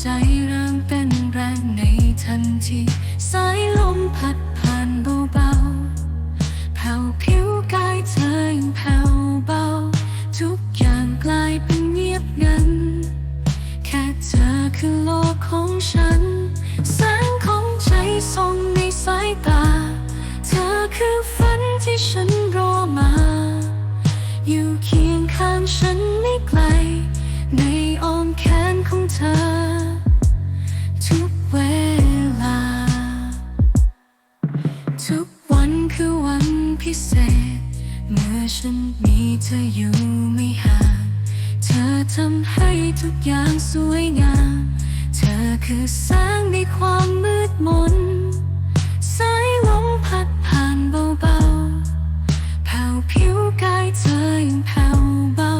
ใจเริ่มเป็นแรงในทันที สายลมพัดผ่านเบาๆแผ่วผิวกายเธออยังแผ่วเบา ทุกอย่างกลายเป็นเงียบงัน แค่เธอคือโลกของฉัน แสงของใจส่องในสายตา เธอคือฝันที่ฉันรอมา You พิเศษ เมื่อฉันมีเธออยู่ไม่ห่างเธอทำให้ทุกอย่างสวยงาม เธอคือแสงในความมืดมนสายลมพัดผ่านเบาๆแผ่วผิวกายเธอยังแผ่วเบา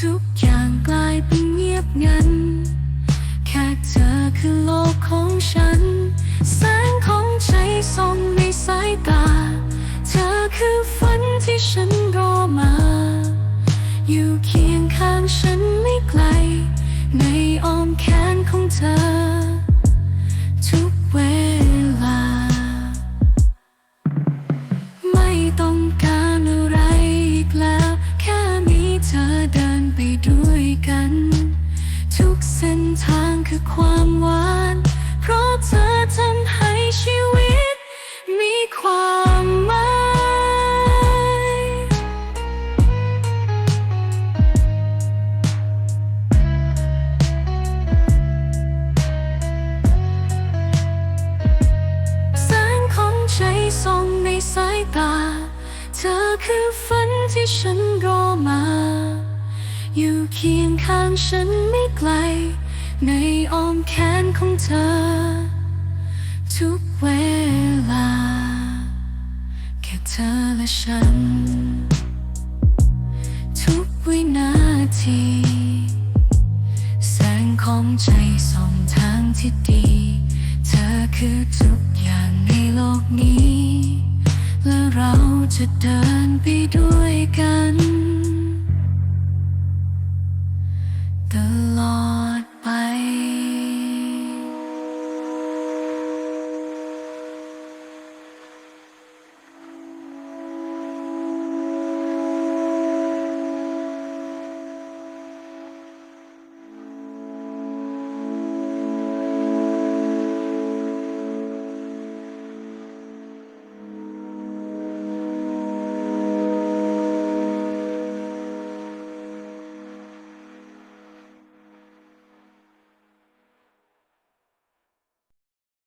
ทุกอย่างกลายเป็นเงียบงัน แค่เธอคือโลกของฉัน แสงของใจส่อง คือฝันที่ฉันรอมา อยู่เคียงข้างฉันไม่ไกล ในอ้อมแขนของเธอ ทุกเวลา ไม่ต้องการอะไรอีกแล้ว แค่มีเธอเดินไปด้วยกัน ทุกเส้นทางคือความหวาน ส่องในสายตา เธอคือฝันที่ฉันรอมา อยู่เคียงข้างฉันไม่ไกล ในอ้อมแขนของเธอ ทุกเวลา แค่เธอและฉัน ทุกวินาที แสงของใจส่องทางที่ดี เธอคือทุกอย่างในโลกนี้ จะเดินไปด้วยกัน